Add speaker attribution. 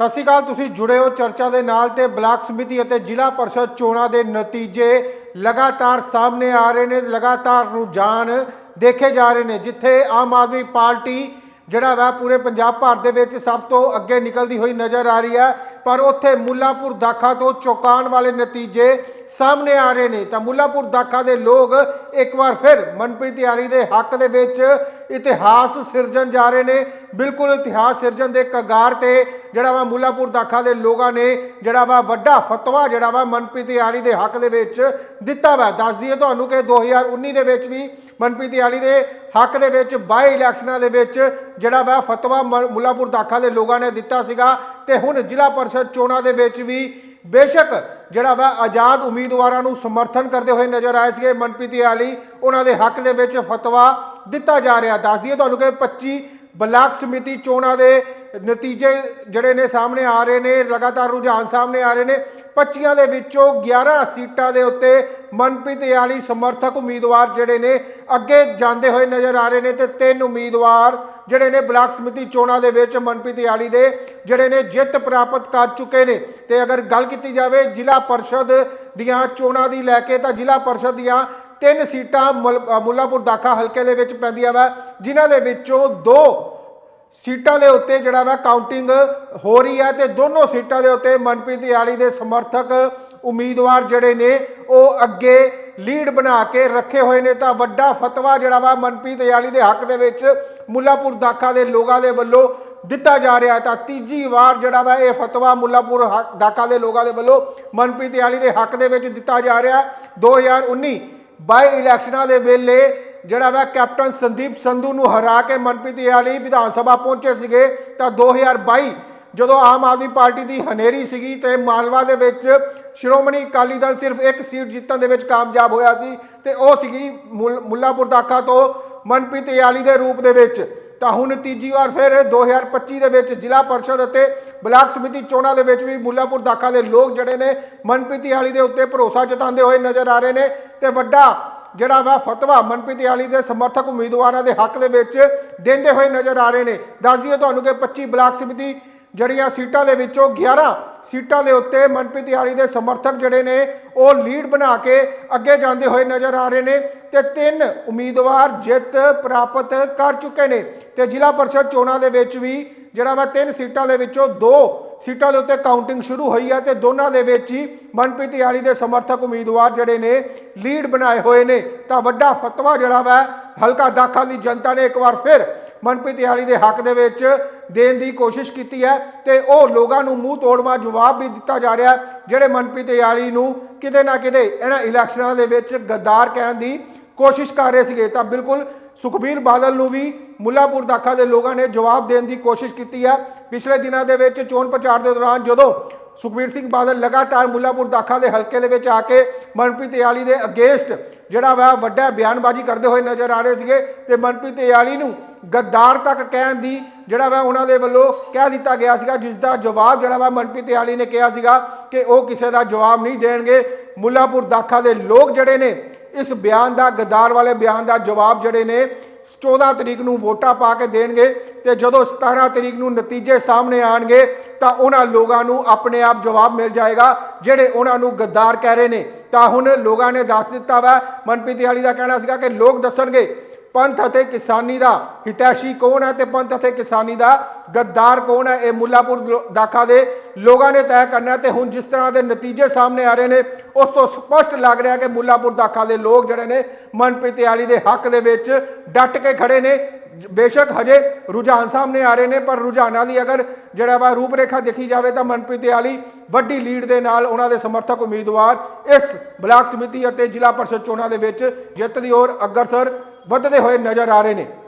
Speaker 1: ਸਤਿ ਸ਼੍ਰੀ ਅਕਾਲ, ਤੁਸੀਂ ਜੁੜੇ ਹੋ ਚਰਚਾ ਦੇ ਨਾਲ ਤੇ ਬਲਾਕ ਸਮਿਤੀ ਅਤੇ ਜ਼ਿਲ੍ਹਾ ਪਰਿਸ਼ਦ ਚੋਣਾਂ ਦੇ ਨਤੀਜੇ ਲਗਾਤਾਰ ਸਾਹਮਣੇ ਆ ਰਹੇ ਨੇ, ਲਗਾਤਾਰ ਰੁਝਾਨ ਦੇਖੇ ਜਾ ਰਹੇ ਨੇ, ਜਿੱਥੇ ਆਮ ਆਦਮੀ ਪਾਰਟੀ ਜਿਹੜਾ ਵਾ ਪੂਰੇ ਪੰਜਾਬ ਭਰ ਦੇ ਵਿੱਚ ਸਭ ਤੋਂ ਅੱਗੇ ਨਿਕਲਦੀ ਹੋਈ ਨਜ਼ਰ ਆ ਰਹੀ ਹੈ, ਪਰ ਉੱਥੇ ਮੁੱਲਾਪੁਰ ਦਾਖਾ ਤੋਂ ਚੌਕਾਨ ਵਾਲੇ ਨਤੀਜੇ ਸਾਹਮਣੇ ਆ ਰਹੇ ਨੇ। ਤਾਂ ਮੁੱਲਾਪੁਰ ਦਾਖਾ ਦੇ ਲੋਕ ਇੱਕ ਵਾਰ ਫਿਰ ਮਨਪ੍ਰੀਤ ਤਿਆਰੀ ਦੇ ਹੱਕ ਦੇ ਵਿੱਚ ਇਤਿਹਾਸ ਸਿਰਜਣ ਜਾ ਰਹੇ ਨੇ, ਬਿਲਕੁਲ ਇਤਿਹਾਸ ਸਿਰਜਣ ਦੇ ਕਗਾਰ ਤੇ ਜਿਹੜਾ ਵਾ ਮੁੱਲਾਪੁਰ ਦਾਖਾ ਦੇ ਲੋਕਾਂ ਨੇ ਜਿਹੜਾ ਵਾ ਵੱਡਾ ਫਤਵਾ ਜਿਹੜਾ ਵਾ ਮਨਪ੍ਰੀਤ ਯਾਰੀ ਦੇ ਹੱਕ ਦੇ ਵਿੱਚ ਦਿੱਤਾ ਵਾ। ਦੱਸ ਦਈਏ ਤੁਹਾਨੂੰ ਕਿ 2019 ਦੇ ਵਿੱਚ ਵੀ ਮਨਪ੍ਰੀਤ ਯਾਰੀ ਦੇ ਹੱਕ ਦੇ ਵਿੱਚ ਬਾਈ ਇਲੈਕਸ਼ਨਾਂ ਦੇ ਵਿੱਚ ਜਿਹੜਾ ਵਾ ਫਤਵਾ ਮ- ਮੁੱਲਾਪੁਰ ਦਾਖਾ ਦੇ ਲੋਕਾਂ ਨੇ ਦਿੱਤਾ ਸੀਗਾ। ਤੇ ਹੁਣ ਜ਼ਿਲ੍ਹਾ ਪਰਿਸ਼ਦ ਚੋਣਾਂ ਦੇ ਵਿੱਚ ਵੀ ਬੇਸ਼ੱਕ ਜਿਹੜਾ ਵਾ ਆਜ਼ਾਦ ਉਮੀਦਵਾਰਾਂ ਨੂੰ ਸਮਰਥਨ ਕਰਦੇ ਹੋਏ ਨਜ਼ਰ ਆਏ ਸੀਗੇ ਮਨਪ੍ਰੀਤ ਯਾਲੀ ਉਹਨਾਂ ਦੇ ਹੱਕ ਦੇ ਵਿੱਚ ਫਤਵਾ ਦਿੱਤਾ ਜਾ ਰਿਹਾ। ਦੱਸ ਦਈਏ ਤੁਹਾਨੂੰ ਕਿ 25 ਬਲਾਕ ਸਮਿਤੀ ਚੋਣਾਂ ਦੇ ਨਤੀਜੇ ਜਿਹੜੇ ਨੇ ਸਾਹਮਣੇ ਆ ਰਹੇ ਨੇ, ਲਗਾਤਾਰ ਰੁਝਾਨ ਸਾਹਮਣੇ ਆ ਰਹੇ ਨੇ। 25 ਦੇ ਵਿੱਚੋਂ 11 ਸੀਟਾਂ ਦੇ ਉੱਤੇ ਮਨਪ੍ਰੀਤ ਯਾਲੀ ਸਮਰਥਕ ਉਮੀਦਵਾਰ ਜਿਹੜੇ ਨੇ ਅੱਗੇ ਜਾਂਦੇ ਹੋਏ ਨਜ਼ਰ ਆ ਰਹੇ ਨੇ ਤੇ ਤਿੰਨ ਉਮੀਦਵਾਰ ਜਿਹੜੇ ਨੇ ਬਲਾਕ ਸਮਿਤੀ ਚੋਣਾਂ ਦੇ ਵਿੱਚ ਮਨਪ੍ਰੀਤ ਯਾਲੀ ਦੇ ਜਿਹੜੇ ਨੇ ਜਿੱਤ ਪ੍ਰਾਪਤ ਕਰ ਚੁੱਕੇ ਨੇ। ਤੇ ਅਗਰ ਗੱਲ ਕੀਤੀ ਜਾਵੇ ਜ਼ਿਲ੍ਹਾ ਪਰਿਸ਼ਦ ਦੀਆਂ ਚੋਣਾਂ ਦੀ ਲੈ ਕੇ, ਤਾਂ ਜ਼ਿਲ੍ਹਾ ਪਰਿਸ਼ਦ ਦੀਆਂ ਤਿੰਨ ਸੀਟਾਂ ਮੁਲ- ਮੁੱਲਾਪੁਰ ਦਾਖਾ ਹਲਕੇ ਦੇ ਵਿੱਚ ਪੈਂਦੀਆਂ ਵਾ, ਜਿਨ੍ਹਾਂ ਦੇ ਵਿੱਚੋਂ ਦੋ ਸੀਟਾਂ ਦੇ ਉੱਤੇ ਜਿਹੜਾ ਵਾ ਕਾਊਂਟਿੰਗ ਹੋ ਰਹੀ ਹੈ ਤੇ ਦੋਨੋਂ ਸੀਟਾਂ ਦੇ ਉੱਤੇ ਮਨਪ੍ਰੀਤ ਯਾਲੀ ਦੇ ਸਮਰਥਕ ਉਮੀਦਵਾਰ ਜਿਹੜੇ ਨੇ, ਉਹ ਅੱਗੇ ਲੀਡ ਬਣਾ ਕੇ ਰੱਖੇ ਹੋਏ ਨੇ। ਤਾਂ ਵੱਡਾ ਫਤਵਾ ਜਿਹੜਾ ਵਾ ਮਨਪ੍ਰੀਤ ਯਾਲੀ ਦੇ ਹੱਕ ਦੇ ਵਿੱਚ ਮੁੱਲਾਪੁਰ ਦਾਖਾ ਦੇ ਲੋਕਾਂ ਦੇ ਵੱਲੋਂ ਦਿੱਤਾ ਜਾ ਰਿਹਾ। ਤਾਂ ਤੀਜੀ ਵਾਰ ਜਿਹੜਾ ਵਾ ਇਹ ਫਤਵਾ ਮੁੱਲਾਪੁਰ ਹ- ਦਾਖਾ ਦੇ ਲੋਕਾਂ ਦੇ ਵੱਲੋਂ ਮਨਪ੍ਰੀਤ ਯਾਲੀ ਦੇ ਹੱਕ ਦੇ ਵਿੱਚ ਦਿੱਤਾ ਜਾ ਰਿਹਾ। 2019 ਬਾਈ ਇਲੈਕਸ਼ਨਾਂ ਦੇ ਵੇਲੇ ਜਿਹੜਾ ਵਾ ਕੈਪਟਨ ਸੰਦੀਪ ਸੰਧੂ ਨੂੰ ਹਰਾ ਕੇ ਮਨਪ੍ਰੀਤ ਯਾਲੀ ਵਿਧਾਨ ਸਭਾ ਪਹੁੰਚੇ ਸੀਗੇ, ਤਾਂ 2022 ਜਦੋਂ ਆਮ ਆਦਮੀ ਪਾਰਟੀ ਦੀ ਹਨੇਰੀ ਸੀਗੀ ਤੇ ਮਾਲਵਾ ਦੇ ਵਿੱਚ ਸ਼੍ਰੋਮਣੀ ਅਕਾਲੀ ਦਲ ਸਿਰਫ ਇੱਕ ਸੀਟ ਜਿੱਤਣ ਦੇ ਵਿੱਚ ਕਾਮਯਾਬ ਹੋਇਆ ਸੀ ਤੇ ਉਹ ਸੀਗੀ ਮੁੱਲ- ਮੁੱਲਾਪੁਰ ਦਾਖਾ ਤੋਂ ਮਨਪ੍ਰੀਤ ਯਾਲੀ ਦੇ ਰੂਪ ਦੇ ਵਿੱਚ। ਤਾਂ ਹੁਣ ਤੀਜੀ ਵਾਰ ਫਿਰ 2025 ਦੇ ਵਿੱਚ ਜ਼ਿਲ੍ਹਾ ਪਰਿਸ਼ਦ ਅਤੇ ਬਲਾਕ ਸਮਿਤੀ ਚੋਣਾਂ ਦੇ ਵਿੱਚ ਵੀ ਮੁੱਲਾਪੁਰ ਦਾਖਾ ਦੇ ਲੋਕ ਜਿਹੜੇ ਨੇ ਮਨਪ੍ਰੀਤ ਯਾਲੀ ਦੇ ਉੱਤੇ ਭਰੋਸਾ ਜਤਾਉਂਦੇ ਹੋਏ ਨਜ਼ਰ ਆ ਰਹੇ ਨੇ ਤੇ ਵੱਡਾ ਜਿਹੜਾ ਵਾ ਫਤਵਾ ਮਨਪ੍ਰੀਤ ਆਲੀ ਦੇ ਸਮਰਥਕ ਉਮੀਦਵਾਰਾਂ ਦੇ ਹੱਕ ਦੇ ਵਿੱਚ ਦਿੰਦੇ ਹੋਏ ਨਜ਼ਰ ਆ ਰਹੇ ਨੇ। ਦੱਸ ਦਈਏ ਤੁਹਾਨੂੰ ਕਿ 25 ਬਲਾਕ ਸਮਿਤੀ ਜਿਹੜੀਆਂ ਸੀਟਾਂ ਦੇ ਵਿੱਚੋਂ 11 ਸੀਟਾਂ ਦੇ ਉੱਤੇ ਮਨਪ੍ਰੀਤ ਯਾਲੀ ਦੇ ਸਮਰਥਕ ਜਿਹੜੇ ਨੇ, ਉਹ ਲੀਡ ਬਣਾ ਕੇ ਅੱਗੇ ਜਾਂਦੇ ਹੋਏ ਨਜ਼ਰ ਆ ਰਹੇ ਨੇ ਤੇ ਤਿੰਨ ਉਮੀਦਵਾਰ ਜਿੱਤ ਪ੍ਰਾਪਤ ਕਰ ਚੁੱਕੇ ਨੇ ਤੇ ਜ਼ਿਲ੍ਹਾ ਪਰਿਸ਼ਦ ਚੋਣਾਂ ਦੇ ਵਿੱਚ ਵੀ ਜਿਹੜਾ ਵਾ ਤਿੰਨ ਸੀਟਾਂ ਦੇ ਵਿੱਚੋਂ ਦੋ ਸੀਟਾਂ ਦੇ ਉੱਤੇ ਕਾਊਂਟਿੰਗ ਸ਼ੁਰੂ ਹੋਈ ਹੈ ਤੇ ਦੋਨਾਂ ਦੇ ਵਿੱਚ ਹੀ ਮਨਪ੍ਰੀਤ ਯਾਰੀ ਦੇ ਸਮਰਥਕ ਉਮੀਦਵਾਰ ਜਿਹੜੇ ਨੇ ਲੀਡ ਬਣਾਏ ਹੋਏ ਨੇ। ਤਾਂ ਵੱਡਾ ਫਤਵਾ ਜਿਹੜਾ ਵਾ, ਹਲਕਾ ਦਾਖਾ ਦੀ ਜਨਤਾ ਨੇ ਇੱਕ ਵਾਰ ਫਿਰ ਮਨਪ੍ਰੀਤ ਯਾਰੀ ਦੇ ਹੱਕ ਦੇ ਵਿੱਚ ਦੇਣ ਦੀ ਕੋਸ਼ਿਸ਼ ਕੀਤੀ ਹੈ ਤੇ ਉਹ ਲੋਕਾਂ ਨੂੰ ਮੂੰਹ ਤੋੜਵਾ ਜਵਾਬ ਵੀ ਦਿੱਤਾ ਜਾ ਰਿਹਾ ਜਿਹੜੇ ਮਨਪ੍ਰੀਤ ਯਾਰੀ ਨੂੰ ਕਿਤੇ ਨਾ ਕਿਤੇ ਇਹਨਾਂ ਇਲੈਕਸ਼ਨਾਂ ਦੇ ਵਿੱਚ ਗੱਦਾਰ ਕਹਿਣ ਦੀ ਕੋਸ਼ਿਸ਼ ਕਰ ਰਹੇ ਸੀਗੇ। ਤਾਂ ਬਿਲਕੁਲ ਸੁਖਬੀਰ ਬਾਦਲ ਨੂੰ ਵੀ ਮੁੱਲਾਪੁਰ ਦਾਖਾ ਦੇ ਲੋਕਾਂ ਨੇ ਜਵਾਬ ਦੇਣ ਦੀ ਕੋਸ਼ਿਸ਼ ਕੀਤੀ ਹੈ। ਪਿਛਲੇ ਦਿਨਾਂ ਦੇ ਵਿੱਚ ਚੋਣ ਪ੍ਰਚਾਰ ਦੇ ਦੌਰਾਨ ਜਦੋਂ ਸੁਖਬੀਰ ਸਿੰਘ ਬਾਦਲ ਲਗਾਤਾਰ ਮੁੱਲਾਪੁਰ ਦਾਖਾ ਦੇ ਹਲਕੇ ਦੇ ਵਿੱਚ ਆ ਕੇ ਮਨਪ੍ਰੀਤ ਯਾਲੀ ਦੇ ਅਗੇਂਸਟ ਜਿਹੜਾ ਵਾ ਵੱਡਾ ਬਿਆਨਬਾਜ਼ੀ ਕਰਦੇ ਹੋਏ ਨਜ਼ਰ ਆ ਰਹੇ ਸੀਗੇ ਤੇ ਮਨਪ੍ਰੀਤ ਯਾਲੀ ਨੂੰ ਗੱਦਾਰ ਤੱਕ ਕਹਿਣ ਦੀ ਜਿਹੜਾ ਵਾ ਉਹਨਾਂ ਦੇ ਵੱਲੋਂ ਕਹਿ ਦਿੱਤਾ ਗਿਆ ਸੀਗਾ, ਜਿਸ ਦਾ ਜਵਾਬ ਜਿਹੜਾ ਵਾ ਮਨਪ੍ਰੀਤ ਯਾਲੀ ਨੇ ਕਿਹਾ ਸੀਗਾ ਕਿ ਉਹ ਕਿਸੇ ਦਾ ਜਵਾਬ ਨਹੀਂ ਦੇਣਗੇ। ਮੁੱਲਾਪੁਰ ਦਾਖਾ ਦੇ ਲੋਕ ਜਿਹੜੇ ਨੇ ਇਸ ਬਿਆਨ ਦਾ, ਗਦਾਰ ਵਾਲੇ ਬਿਆਨ ਦਾ ਜਵਾਬ ਜਿਹੜੇ ਨੇ 14 ਤਰੀਕ ਨੂੰ ਵੋਟਾਂ ਪਾ ਕੇ ਦੇਣਗੇ ਤੇ ਜਦੋਂ 17 ਤਰੀਕ ਨੂੰ ਨਤੀਜੇ ਸਾਹਮਣੇ ਆਣਗੇ ਤਾਂ ਉਹਨਾਂ ਲੋਕਾਂ ਨੂੰ ਆਪਣੇ ਆਪ ਜਵਾਬ ਮਿਲ ਜਾਏਗਾ, ਜਿਹੜੇ ਉਹਨਾਂ ਨੂੰ ਗੱਦਾਰ ਕਹਿ ਰਹੇ ਨੇ। ਤਾਂ ਹੁਣ ਲੋਕਾਂ ਨੇ ਦੱਸ ਦਿੱਤਾ ਵਾ, ਮਨਪ੍ਰੀਤ ਯਾਲੀ ਦਾ ਕਹਿਣਾ ਸੀਗਾ ਕਿ ਲੋਕ ਦੱਸਣਗੇ, ਪੰਥ ਅਤੇ ਕਿਸਾਨੀ ਦਾ ਹਿਤੈਸ਼ੀ ਕੌਣ ਹੈ ਤੇ ਪੰਥ ਅਤੇ ਕਿਸਾਨੀ ਦਾ ਗੱਦਾਰ ਕੌਣ ਹੈ, ਇਹ ਮੁੱਲਾਪੁਰ ਦਾਖਾ ਦੇ ਲੋਕਾਂ ਨੇ ਤੈਅ ਕਰਨਾ ਹੈ ਤੇ ਹੁਣ ਜਿਸ ਤਰ੍ਹਾਂ ਦੇ ਨਤੀਜੇ ਸਾਹਮਣੇ ਆ ਰਹੇ ਨੇ, ਉਸ ਤੋਂ ਸਪਸ਼ਟ ਲੱਗ ਰਿਹਾ ਕਿ ਮੁੱਲਾਪੁਰ ਦਾਖਾ ਦੇ ਲੋਕ ਜਿਹੜੇ ਨੇ, ਮਨਪ੍ਰੀਤ ਯਾਲੀ ਦੇ ਹੱਕ ਦੇ ਵਿੱਚ ਡਟ ਕੇ ਖੜੇ ਨੇ। ਬੇਸ਼ੱਕ ਹਜੇ ਰੁਝਾਨ ਸਾਹਮਣੇ ਆ ਰਹੇ ਨੇ, ਪਰ ਰੁਝਾਨਾਂ ਦੀ ਅਗਰ ਜਿਹੜਾ ਵਾ ਰੂਪਰੇਖਾ ਦੇਖੀ ਜਾਵੇ ਤਾਂ ਮਨਪ੍ਰੀਤ ਯਾਲੀ ਵੱਡੀ ਲੀਡ ਦੇ ਨਾਲ ਉਹਨਾਂ ਦੇ ਸਮਰਥਕ ਉਮੀਦਵਾਰ ਇਸ ਬਲਾਕ ਸਮਿਤੀ ਅਤੇ ਜ਼ਿਲ੍ਹਾ ਪਰਿਸ਼ਦ ਚੋਣਾਂ ਦੇ ਵਿੱਚ ਜਿੱਤ ਦੀ ओर ਅਗਰਸਰ ਵੱਧਦੇ ਹੋਏ ਨਜ਼ਰ ਆ ਰਹੇ ਨੇ।